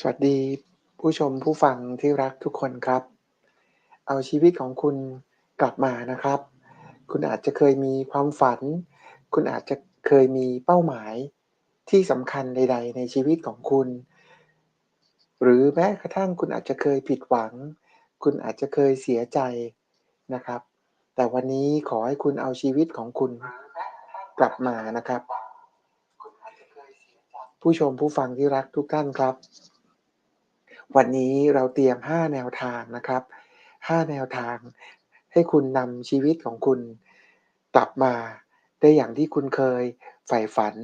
สวัสดีผู้ชมผู้ฟังที่รักทุกคนครับ เอาชีวิตของคุณกลับมานะครับ คุณอาจจะเคยมีความฝัน คุณอาจจะเคยมีเป้าหมายที่สำคัญใด ๆ ในชีวิตของคุณ หรือแม้กระทั่งคุณอาจจะเคยผิดหวัง คุณอาจจะเคยเสียใจนะครับ แต่วันนี้ขอให้คุณเอาชีวิตของคุณกลับมานะครับ ผู้ชมผู้ฟังที่รักทุกท่านครับ วันนี้เราเตรียม 5 แนวทางนะครับ 5 แนวทาง ให้คุณนำชีวิตของคุณกลับมา ได้อย่างที่คุณเคยใฝ่ฝัน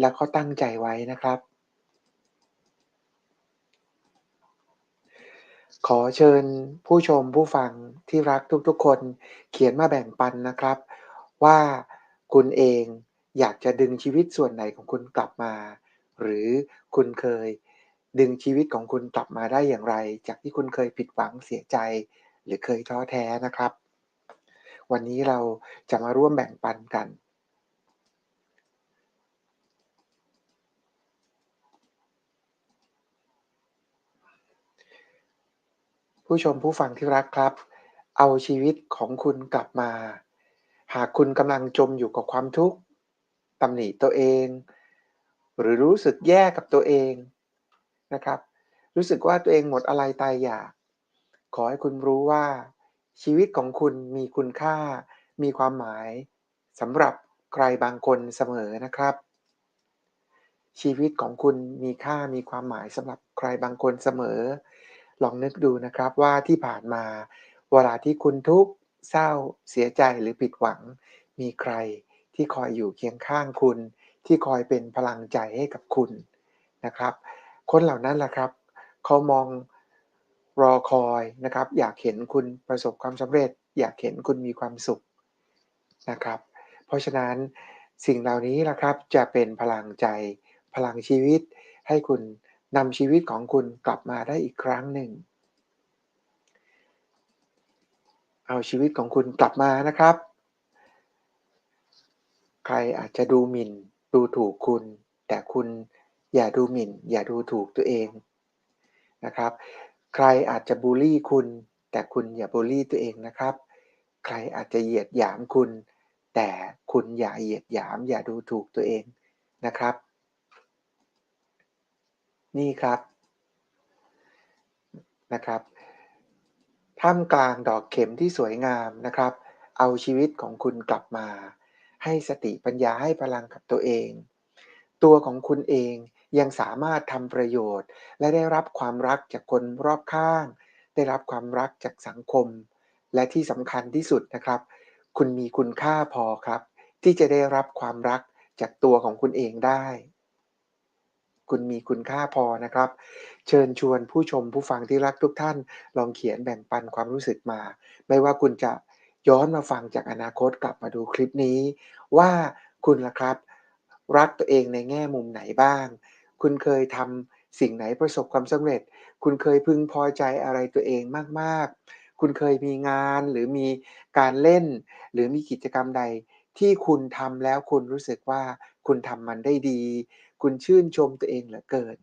และก็ตั้งใจไว้นะครับ ขอเชิญผู้ชมผู้ฟังที่รักทุกๆคนเขียนมาแบ่งปันนะครับ ว่าคุณเองอยากจะดึงชีวิตส่วนไหนของคุณกลับมา หรือคุณเคย ดึงชีวิตของคุณกลับมาได้อย่างไร จากที่คุณเคยผิดหวังเสียใจ หรือเคยท้อแท้นะครับ วันนี้เราจะมาร่วมแบ่งปันกัน ผู้ชมผู้ฟังที่รักครับ เอาชีวิตของคุณกลับมา หากคุณกำลังจมอยู่กับความทุกข์ตำหนิตัวเอง หรือรู้สึกแย่กับตัวเอง นะครับ รู้สึกว่าตัวเองหมดอะไรตายอยาก ขอให้คุณรู้ว่า ชีวิตของคุณมีคุณค่า มีความหมายสำหรับใครบางคนเสมอนะครับ ชีวิตของคุณมีค่ามีความหมายสำหรับใครบางคนเสมอ ลองนึกดูนะครับว่าที่ผ่านมา เวลาที่คุณทุกข์เศร้า เสียใจหรือผิดหวัง มีใครที่คอยอยู่เคียงข้างคุณ ที่คอยเป็นพลังใจให้กับคุณนะครับ คนเหล่านั้นแหละครับเขามองรอคอยนะครับ อยากเห็นคุณประสบความสำเร็จ อยากเห็นคุณมีความสุขนะครับ เพราะฉะนั้นสิ่งเหล่านี้แหละครับจะเป็นพลังใจพลังชีวิต ให้คุณนำชีวิตของคุณกลับมาได้อีกครั้งหนึ่ง เอาชีวิตของคุณกลับมานะครับ ใครอาจจะดูหมิ่นดูถูกคุณ แต่คุณ อย่าดูหมิ่น อย่าดูถูกตัวเองนะครับ ใครอาจจะบูลลี่คุณ แต่คุณอย่าบูลลี่ตัวเองนะครับ ใครอาจจะเหยียดหยามคุณ แต่คุณอย่าเหยียดหยาม อย่าดูถูกตัวเองนะครับ นี่ครับนะครับท่ามกลางดอกเข็มที่สวยงามนะครับ เอาชีวิตของคุณกลับมา ให้สติปัญญาให้พลังกับตัวเอง ตัวของคุณเอง ยังสามารถทำประโยชน์ และได้รับความรักจากคนรอบข้าง ได้รับความรักจากสังคม และที่สำคัญที่สุดนะครับ คุณมีคุณค่าพอครับ ที่จะได้รับความรักจากตัวของคุณเองได้ คุณมีคุณค่าพอนะครับ เชิญชวนผู้ชมผู้ฟังที่รักทุกท่าน ลองเขียนแบ่งปันความรู้สึกมา ไม่ว่าคุณจะย้อนมาฟังจากอนาคตกลับมาดูคลิปนี้ ว่าคุณล่ะครับ รักตัวเองในแง่มุมไหนบ้าง คุณเคยทำสิ่งไหนประสบความสำเร็จ คุณเคยพึงพอใจอะไรตัวเองมากๆ คุณเคยมีงานหรือมีการเล่น หรือมีกิจกรรมใด ที่คุณทำแล้วคุณรู้สึกว่าคุณทำมันได้ดี คุณชื่นชมตัวเองเหลือเกิน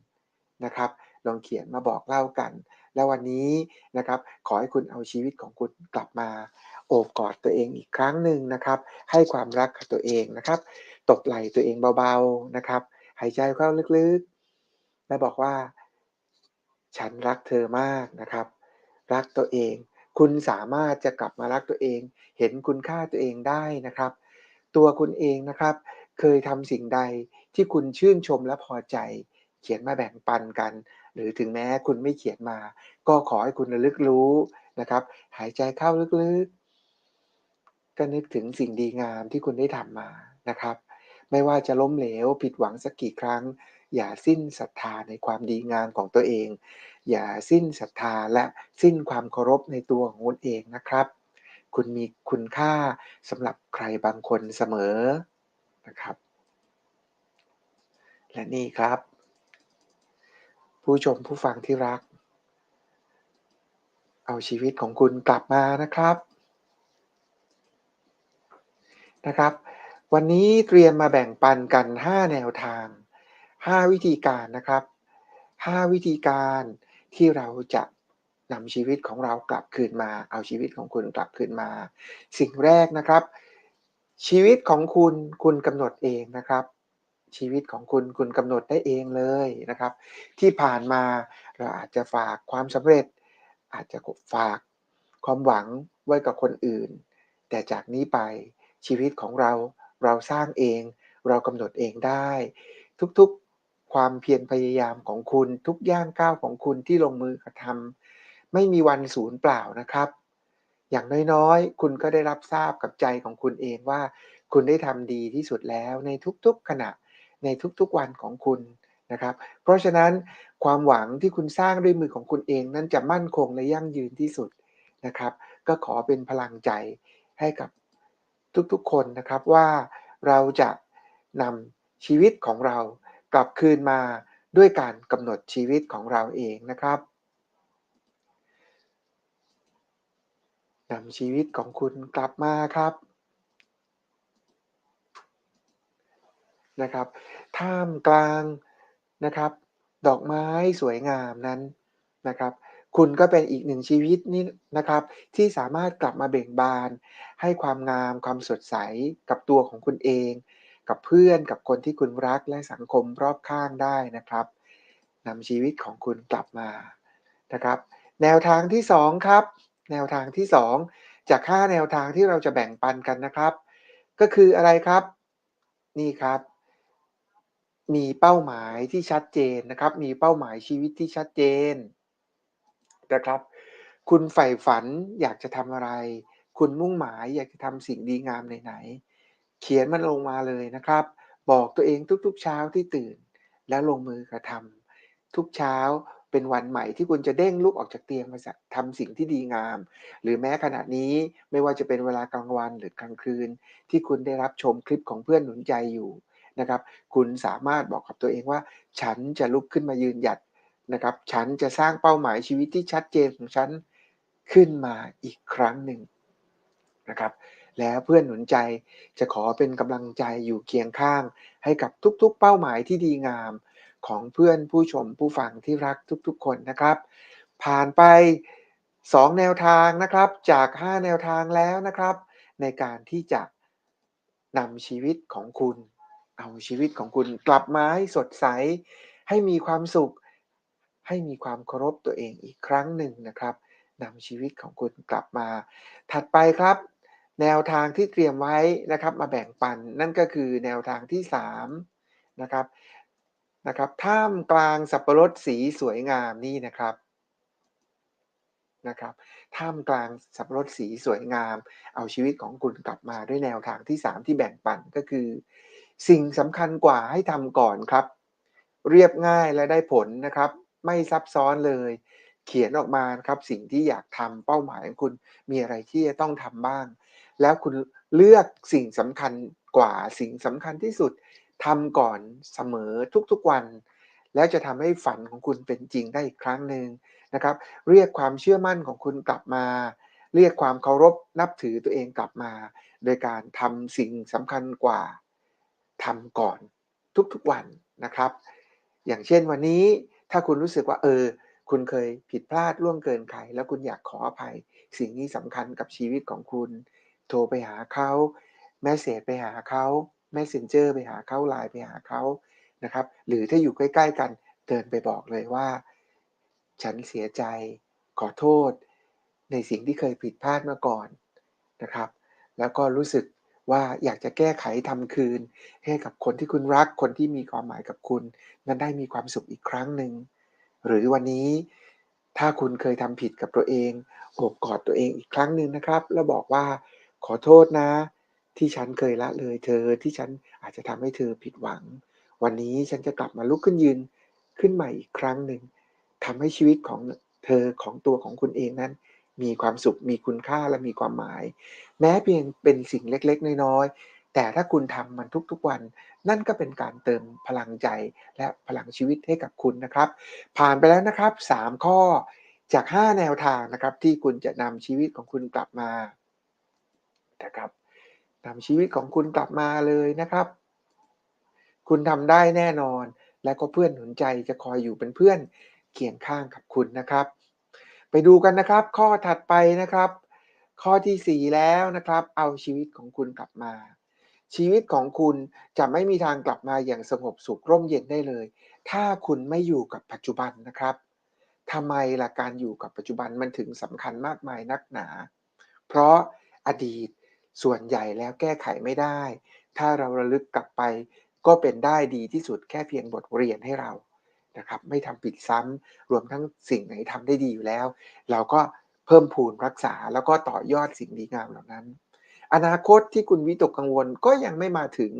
นะครับ ลองเขียนมาบอกเล่ากัน แล้ววันนี้นะครับขอให้คุณเอาชีวิตของคุณกลับมาโอบกอดตัวเองอีกครั้งหนึ่งนะครับ ให้ความรักกับตัวเองนะครับ ตบไหล่ตัวเองเบาๆนะครับ หายใจเข้าลึกๆ และบอกว่า ฉันรักเธอมากนะครับ รักตัวเอง คุณสามารถจะกลับมารักตัวเอง เห็นคุณค่าตัวเองได้นะครับ ตัวคุณเองนะครับ เคยทำสิ่งใดที่คุณชื่นชมและพอใจ เขียนมาแบ่งปันกัน หรือถึงแม้คุณไม่เขียนมา ก็ขอให้คุณระลึกรู้นะครับ หายใจเข้าลึกๆ ก็นึกถึงสิ่งดีงามที่คุณได้ทำมานะครับ ไม่ว่าจะล้มเหลวผิดหวังสักกี่ครั้ง อย่าสิ้นศรัทธาในความดีงามของตัวเอง อย่าสิ้นศรัทธาและสิ้นความเคารพในตัวของคุณเองนะครับ คุณมีคุณค่าสำหรับใครบางคนเสมอนะครับ และนี่ครับ ผู้ชมผู้ฟังที่รัก เอาชีวิตของคุณกลับมานะครับนะครับ วันนี้เตรียมมาแบ่งปันกัน 5 แนวทาง 5 วิธีการนะครับ 5 วิธีการที่เราจะนำชีวิตของเรากลับคืนมา เอาชีวิตของคุณกลับคืนมา สิ่งแรกนะครับ ชีวิตของคุณคุณกำหนดเองนะครับ ชีวิตของคุณคุณกำหนดได้เองเลยนะครับ ที่ผ่านมาเราอาจจะฝากความสำเร็จ อาจจะฝากความหวังไว้กับคนอื่น แต่จากนี้ไปชีวิตของเราเราสร้างเอง เรากำหนดเองได้ ทุกๆ ความเพียรพยายามของคุณทุกย่างก้าวของคุณที่ลงมือกระทำไม่มีวันสูญเปล่านะครับ อย่างน้อยๆ คุณก็ได้รับทราบกับใจของคุณเองว่า คุณได้ทำดีที่สุดแล้วในทุกๆขณะในทุกๆวันของคุณนะครับ เพราะฉะนั้นความหวังที่คุณสร้างด้วยมือของคุณเองนั้นจะมั่นคงและยั่งยืนที่สุดนะครับ ก็ขอเป็นพลังใจให้กับทุกๆคนนะครับว่าเราจะนำชีวิตของเรา กลับคืนมาด้วยการกำหนดชีวิตของเราเองนะครับนำชีวิตของคุณกลับมาครับนะครับ ท่ามกลางนะครับ ดอกไม้สวยงามนั้นนะครับ คุณก็เป็นอีกหนึ่งชีวิตนี่นะครับ ที่สามารถกลับมาเบ่งบาน ให้ความงามความสดใสกับตัวของคุณเอง กับเพื่อนกับคนที่คุณรักและสังคมรอบข้างได้นะครับนำชีวิตของคุณกลับมานะครับ แนวทางที่2ครับ แนวทางที่ 2 จาก5แนวทางที่เราจะแบ่งปันกันนะครับ ก็คืออะไรครับ นี่ครับ มีเป้าหมายที่ชัดเจนนะครับ มีเป้าหมายชีวิตที่ชัดเจนนะครับ คุณใฝ่ฝันอยากจะทำอะไร คุณมุ่งหมายอยากจะทำสิ่งดีงามไหนๆ เขียนมันลงมาเลยนะครับ บอกตัวเองทุกๆเช้าที่ตื่น แล้วลงมือกระทำทุกเช้าเป็นวันใหม่ที่คุณจะเด้งลุกออกจากเตียงมาทำสิ่งที่ดีงาม หรือแม้ขณะนี้ไม่ว่าจะเป็นเวลากลางวันหรือกลางคืน ที่คุณได้รับชมคลิปของเพื่อนหนุนใจอยู่นะครับคุณสามารถบอกกับตัวเองว่า ฉันจะลุกขึ้นมายืนหยัดนะครับ ฉันจะสร้างเป้าหมายชีวิตที่ชัดเจนของฉันขึ้นมาอีกครั้งหนึ่งนะครับ แล้วเพื่อนหนุนใจจะขอเป็นกำลังใจอยู่เคียงข้าง ให้กับทุกๆ เป้าหมายที่ดีงาม ของเพื่อนผู้ชมผู้ฟังที่รักทุกๆ คนนะครับ ผ่านไป 2 แนวทางนะครับจาก 5 แนวทางแล้วนะครับ ในการที่จะนำชีวิตของคุณ เอาชีวิตของคุณกลับมาให้สดใส ให้มีความสุข ให้มีความเคารพตัวเองอีกครั้งหนึ่งนะครับนำชีวิตของคุณกลับมา ถัดไปครับ แนวทางที่เตรียมไว้นะครับมาแบ่งปันนั่นก็คือแนวทางที่3นะครับนะครับท่ามกลางสับปะรดสีสวยงามนี่นะครับนะครับท่ามกลางสับปะรดสีสวยงาม เอาชีวิตของคุณกลับมาด้วยแนวทางที่ 3 ที่แบ่งปันก็คือ สิ่งสำคัญกว่าให้ทำก่อนครับ เรียบง่ายและได้ผลนะครับ ไม่ซับซ้อนเลย เขียนออกมาครับสิ่งที่อยากทำเป้าหมายของคุณมีอะไรที่จะต้องทำบ้าง แล้วคุณเลือกสิ่งสำคัญกว่าสิ่งสำคัญที่สุดทำก่อนเสมอทุกๆวัน แล้วจะทำให้ฝันของคุณเป็นจริงได้อีกครั้งหนึ่งนะครับ เรียกความเชื่อมั่นของคุณกลับมา เรียกความเคารพนับถือตัวเองกลับมา โดยการทำสิ่งสำคัญกว่าทำก่อนทุกๆวันนะครับ อย่างเช่นวันนี้ถ้าคุณรู้สึกว่าเออ คุณเคยผิดพลาดล่วงเกินใคร แล้วคุณอยากขออภัย สิ่งนี้สำคัญกับชีวิตของคุณ โทรไปหาเขาแมสเซจไปหาเขา Messenger ไปหาเขาไลน์ไปหาเขานะครับ หรือถ้าอยู่ใกล้ ๆ กันเดินไปบอกเลยว่า ฉันเสียใจขอโทษ ในสิ่งที่เคยผิดพลาดมาก่อนนะครับ แล้วก็รู้สึกว่าอยากจะแก้ไขทำคืน ให้กับคนที่คุณรักคนที่มีความหมายกับคุณนั้นได้มีความสุขอีกครั้งหนึ่งหรือวันนี้ถ้าคุณเคยทำผิดกับตัวเองโอบกอดตัวเองอีกครั้งหนึ่งนะครับ แล้วบอกว่า ขอโทษนะ ที่ฉันเคยละเลยเธอที่ฉันอาจจะทำให้เธอผิดหวัง วันนี้ฉันจะกลับมาลุกขึ้นยืนขึ้นใหม่อีกครั้งหนึ่งทำให้ชีวิตของเธอของตัวของคุณเองนั้น มีความสุขมีคุณค่าและมีความหมาย แม้เพียงเป็นสิ่งเล็กๆ น้อยๆ แต่ถ้าคุณทำมันทุกๆวัน นั่นก็เป็นการเติมพลังใจและพลังชีวิตให้กับคุณนะครับ ผ่านไปแล้วนะครับ 3 ข้อจาก 5 แนวทางนะครับ ที่คุณจะนำชีวิตของคุณกลับมา นะครับนำชีวิตของคุณกลับมาเลยนะครับ คุณทำได้แน่นอน และก็เพื่อนหนุนใจจะคอยอยู่เป็นเพื่อนเคียงข้างกับคุณนะครับ ไปดูกันนะครับ ข้อถัดไปนะครับ ข้อที่ 4 แล้วนะครับ เอาชีวิตของคุณกลับมา ชีวิตของคุณจะไม่มีทางกลับมาอย่างสงบสุขร่มเย็นได้เลย ถ้าคุณไม่อยู่กับปัจจุบันนะครับทำไมล่ะการอยู่กับปัจจุบันมันถึงสำคัญมากมายนักหนา เพราะอดีต ส่วนใหญ่แล้วแก้ไขไม่ได้ ถ้าเราระลึกกลับไป ก็เป็นได้ดีที่สุดแค่เพียงบทเรียนให้เรานะครับไม่ทำผิดซ้ำรวมทั้งสิ่งไหนทำได้ดีอยู่แล้ว เราก็เพิ่มพูนรักษาแล้วก็ต่อยอดสิ่งดีงามเหล่านั้น อนาคตที่คุณวิตกกังวลก็ยังไม่มาถึง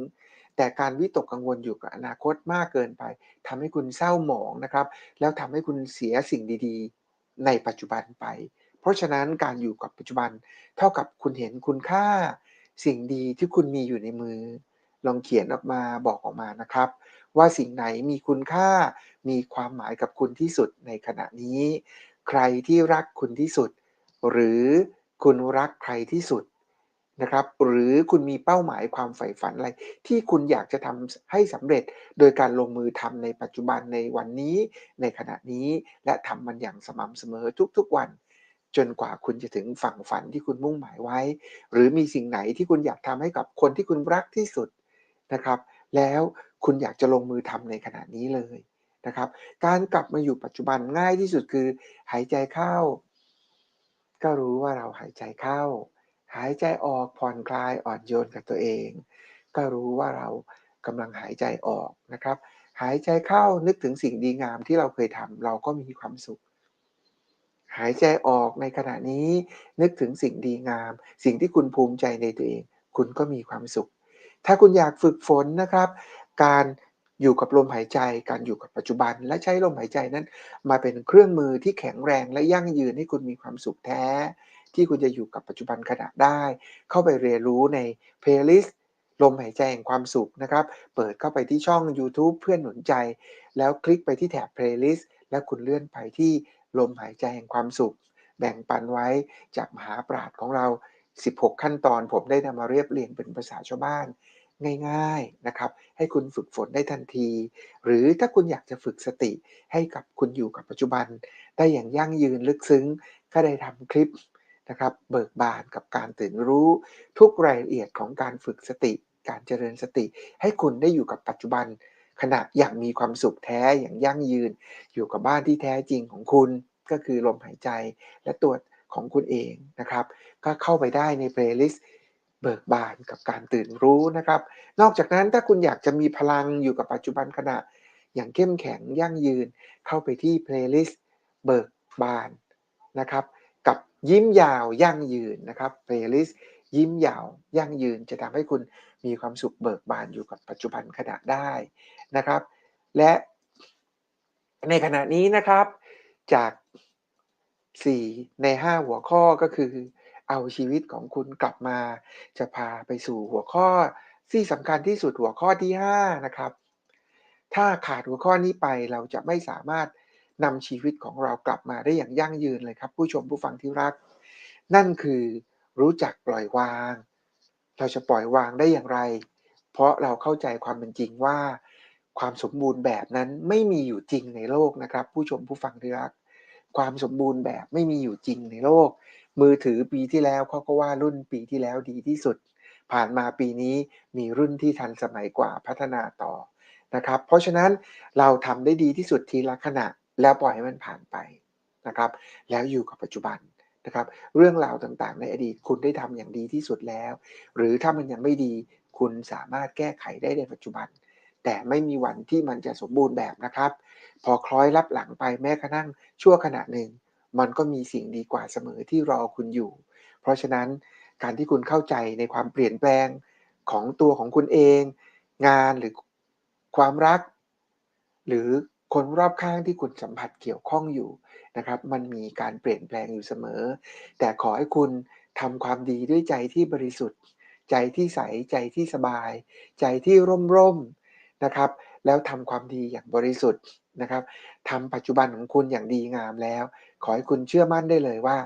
แต่การวิตกกังวลอยู่กับอนาคตมากเกินไปทำให้คุณเศร้าหมองนะครับ แล้วทำให้คุณเสียสิ่งดีๆ ในปัจจุบันไป เพราะฉะนั้นการอยู่กับปัจจุบัน เท่ากับคุณเห็นคุณค่า สิ่งดีที่คุณมีอยู่ในมือ ลองเขียนออกมาบอกออกมานะครับ ว่าสิ่งไหนมีคุณค่า มีความหมายกับคุณที่สุดในขณะนี้ ใครที่รักคุณที่สุด หรือคุณรักใครที่สุดนะครับ หรือคุณมีเป้าหมายความใฝ่ฝันอะไร ที่คุณอยากจะทำให้สำเร็จโดยการลงมือทำในปัจจุบันในวันนี้ ในขณะนี้และทำมันอย่างสม่ำเสมอทุกๆวัน จนกว่าคุณจะถึงฝั่งฝันที่คุณมุ่งหมายไว้ หรือมีสิ่งไหนที่คุณอยากทำให้กับคนที่คุณรักที่สุดนะครับ แล้วคุณอยากจะลงมือทำในขณะนี้เลยนะครับ การกลับมาอยู่ปัจจุบันง่ายที่สุดคือ หายใจเข้า ก็รู้ว่าเราหายใจเข้า หายใจออกผ่อนคลายอ่อนโยนกับตัวเอง ก็รู้ว่าเรากำลังหายใจออกนะครับ หายใจเข้านึกถึงสิ่งดีงามที่เราเคยทำเราก็มีความสุข หายใจออกในขณะนี้ นึกถึงสิ่งดีงาม สิ่งที่คุณภูมิใจในตัวเอง คุณก็มีความสุข ถ้าคุณอยากฝึกฝนนะครับ การอยู่กับลมหายใจ การอยู่กับปัจจุบัน และใช้ลมหายใจนั้น มาเป็นเครื่องมือที่แข็งแรงและยั่งยืนให้คุณมีความสุขแท้ ที่คุณจะอยู่กับปัจจุบันขณะได้ เข้าไปเรียนรู้ใน playlist ลมหายใจแห่งความสุขนะครับ เปิดเข้าไปที่ช่อง YouTube เพื่อนหนุนใจ แล้วคลิกไปที่แถบ playlist แล้วคุณเลื่อนไปที่ ลมหายใจแห่งความสุข แบ่งปันไว้จากมหาปราชญ์ของเรา 16 ขั้นตอนผมได้นำมาเรียบเรียงเป็นภาษาชาวบ้านง่ายๆนะครับให้คุณฝึกฝนได้ทันที หรือถ้าคุณอยากจะฝึกสติให้กับคุณอยู่กับปัจจุบัน ได้อย่างยั่งยืนลึกซึ้งก็ได้ทำคลิปนะครับเบิกบานกับการตื่นรู้ ทุกรายละเอียดของการฝึกสติ การเจริญสติ ให้คุณได้อยู่กับปัจจุบัน ขณะอย่างมีความสุขแท้อย่างยั่งยืน อยู่กับบ้านที่แท้จริงของคุณก็คือลมหายใจและตัวของคุณเองนะครับ ก็เข้าไปได้ใน playlist เบิกบานกับการตื่นรู้นะครับ นอกจากนั้นถ้าคุณอยากจะมีพลังอยู่กับปัจจุบันขณะอย่างเข้มแข็งยั่งยืน เข้าไปที่ playlist เบิกบานนะครับ กับยิ้มยาวยั่งยืนนะครับ playlist ยิ้ ยิ้มยาวยั่งยืนจะทำให้คุณมีความสุขเบิกบานอยู่กับปัจจุบันขณะได้นะครับ และในขณะนี้นะครับจาก 4 ใน 5 หัวข้อก็คือ เอาชีวิตของคุณกลับมา จะพาไปสู่หัวข้อที่สำคัญที่สุดหัวข้อที่ 5 นะครับ ถ้าขาดหัวข้อนี้ไปเราจะไม่สามารถนำชีวิตของเรากลับมาได้อย่างยั่งยืนเลยครับ ผู้ชมผู้ฟังที่รัก นั่นคือ รู้จักปล่อยวาง เราจะปล่อยวางได้อย่างไร เพราะเราเข้าใจความเป็นจริงว่า ความสมบูรณ์แบบนั้นไม่มีอยู่จริงในโลกนะครับ ผู้ชมผู้ฟังที่รัก ความสมบูรณ์แบบไม่มีอยู่จริงในโลก มือถือปีที่แล้วเขาก็ว่ารุ่นปีที่แล้วดีที่สุด ผ่านมาปีนี้มีรุ่นที่ทันสมัยกว่าพัฒนาต่อนะครับ เพราะฉะนั้นเราทำได้ดีที่สุดทีละขณะ แล้วปล่อยให้มันผ่านไปนะครับ แล้วอยู่กับปัจจุบัน นะครับ เรื่องราวต่างๆ ในอดีตคุณได้ทำอย่างดีที่สุดแล้ว หรือถ้ามันยังไม่ดีคุณสามารถแก้ไขได้ในปัจจุบัน แต่ไม่มีวันที่มันจะสมบูรณ์แบบนะครับ พอคล้อยรับหลังไปแม้กระทั่งชั่วขณะหนึ่ง มันก็มีสิ่งดีกว่าเสมอที่รอคุณอยู่ เพราะฉะนั้นการที่คุณเข้าใจในความเปลี่ยนแปลงของตัวของคุณเอง งานหรือความรัก หรือคนรอบข้างที่คุณสัมผัสเกี่ยวข้องอยู่ นะครับ มันมีการเปลี่ยนแปลงอยู่เสมอ แต่ขอให้คุณทำความดีด้วยใจที่บริสุทธิ์ ใจที่ใส ใจที่สบาย ใจที่ร่มร่มนะครับ แล้วทำความดีอย่างบริสุทธิ์นะครับทำปัจจุบันของคุณอย่างดีงามแล้ว ขอให้คุณเชื่อมั่นได้เลยว่า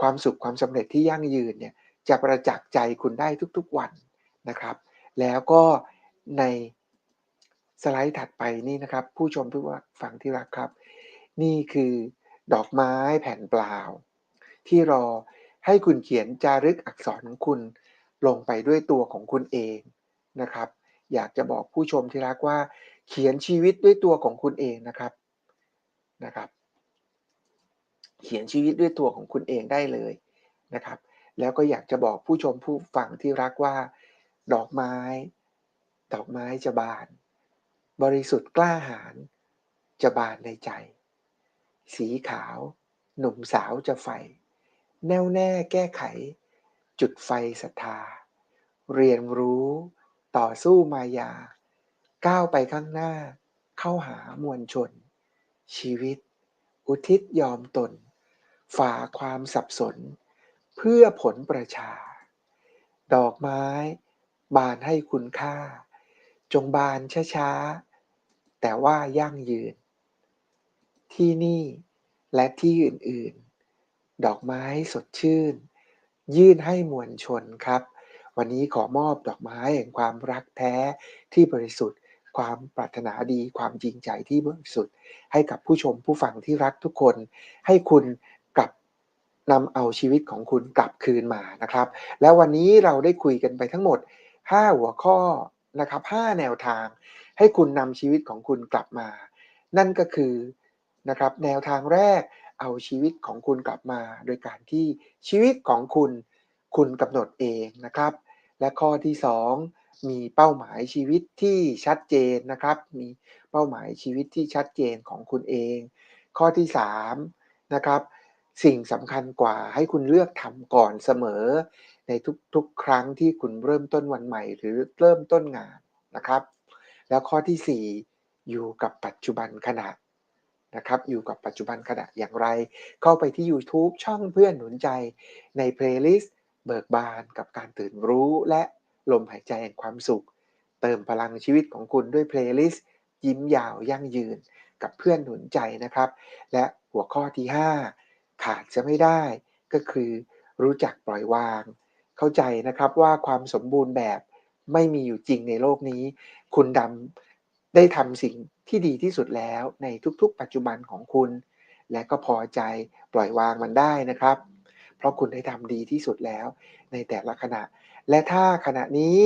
ความสุขความสำเร็จที่ยั่งยืนเนี่ยจะประจักษ์ใจคุณได้ทุกๆวันนะครับ แล้วก็ในสไลด์ถัดไปนี่นะครับ ผู้ชมผู้ฟังที่รักครับ นี่คือ ดอกไม้แผ่นเปล่า ที่รอให้คุณเขียนจารึกอักษรของคุณลงไปด้วยตัวของคุณเองนะครับ อยากจะบอกผู้ชมที่รักว่า เขียนชีวิตด้วยตัวของคุณเองนะครับนะครับ เขียนชีวิตด้วยตัวของคุณเองได้เลยนะครับ แล้วก็อยากจะบอกผู้ชมผู้ฟังที่รักว่า ดอกไม้ ดอกไม้จะบาน บริสุทธิ์กล้าหาญจะบานในใจ สีขาว หนุ่มสาวจะใฝ่แน่วแน่แก้ไข จุดไฟศรัทธา เรียนรู้ต่อสู้มายา ก้าวไปข้างหน้า เข้าหามวลชน ชีวิต อุทิศยอมตน ฝ่าความสับสน เพื่อผลประชา ดอกไม้ บานให้คุณค่า จงบานช้าๆ แต่ว่ายั่งยืน ที่นี่และที่อื่นๆ ดอกไม้สดชื่น ยื่นให้มวลชนครับ วันนี้ขอมอบดอกไม้แห่งความรักแท้ที่บริสุทธิ์ ความปรารถนาดีความจริงใจที่บริสุทธิ์ ให้กับผู้ชมผู้ฟังที่รักทุกคน ให้คุณกลับนำเอาชีวิตของคุณกลับคืนมานะครับ แล้ววันนี้เราได้คุยกันไปทั้งหมด 5 หัวข้อนะครับ5แนวทาง ให้คุณนำชีวิตของคุณกลับมา นั่นก็คือ นะครับแนวทางแรกเอาชีวิตของคุณกลับมา โดยการที่ชีวิตของคุณคุณกำหนดเองนะครับ และข้อที่ 2 มีเป้าหมายชีวิตที่ชัดเจนนะครับ มีเป้าหมายชีวิตที่ชัดเจนของคุณเอง ข้อที่3นะครับสิ่งสำคัญกว่าให้คุณเลือกทำก่อนเสมอ ในทุกๆ ครั้งที่คุณเริ่มต้นวันใหม่ หรือเริ่มต้นงานนะครับ แล้วข้อที่ 4 อยู่กับปัจจุบันขณะ นะครับ อยู่กับปัจจุบันขณะอย่างไร เข้าไปที่ YouTube ช่องเพื่อนหนุนใจในเพลย์ลิสต์เบิกบานกับการตื่นรู้และลมหายใจแห่งความสุข เติมพลังชีวิตของคุณด้วยเพลย์ลิสต์ยิ้มยาวยั่งยืนกับเพื่อนหนุนใจนะครับ และหัวข้อที่ 5 ขาดจะไม่ได้ก็คือรู้จักปล่อยวาง เข้าใจนะครับว่าความสมบูรณ์แบบไม่มีอยู่จริงในโลกนี้ คุณดำได้ทำสิ่ง ที่ดีที่สุดแล้วในทุกๆ ปัจจุบันของคุณ และก็พอใจปล่อยวางมันได้นะครับ เพราะคุณได้ทำดีที่สุดแล้วในแต่ละขณะ และถ้าขณะนี้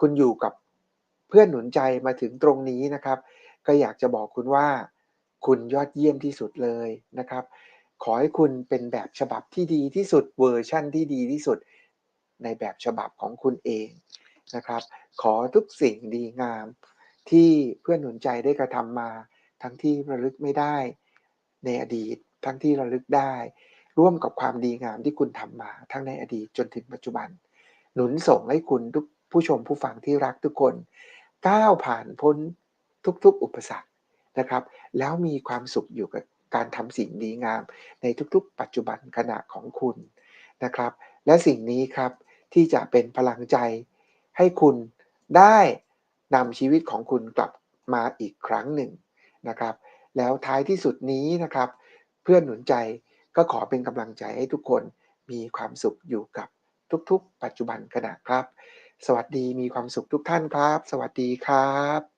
คุณอยู่กับเพื่อนหนุนใจมาถึงตรงนี้นะครับ ก็อยากจะบอกคุณว่า คุณยอดเยี่ยมที่สุดเลยนะครับ ขอให้คุณเป็นแบบฉบับที่ดีที่สุดเวอร์ชั่นที่ดีที่สุด ในแบบฉบับของคุณเองนะครับ ขอทุกสิ่งดีงาม ที่เพื่อนหนุนใจได้กระทำมา ทั้งที่ระลึกไม่ได้ในอดีต ทั้งที่ระลึกได้ ร่วมกับความดีงามที่คุณทำมา ทั้งในอดีตจนถึงปัจจุบัน หนุนส่งให้คุณทุกผู้ชมผู้ฟังที่รักทุกคน ก้าวผ่านพ้นทุกๆ อุปสรรคนะครับ แล้วมีความสุขอยู่กับการทำสิ่งดีงาม ในทุกๆ ปัจจุบันขณะของคุณนะครับ และสิ่งนี้ครับที่จะเป็นพลังใจให้คุณได้ นำชีวิตของคุณกลับมาอีกครั้งหนึ่งนะครับ แล้วท้ายที่สุดนี้นะครับ เพื่อนหนุนใจก็ขอเป็นกำลังใจให้ทุกคนมีความสุขอยู่กับทุกๆ ปัจจุบันขณะครับ สวัสดีมีความสุขทุกท่านครับ สวัสดีครับ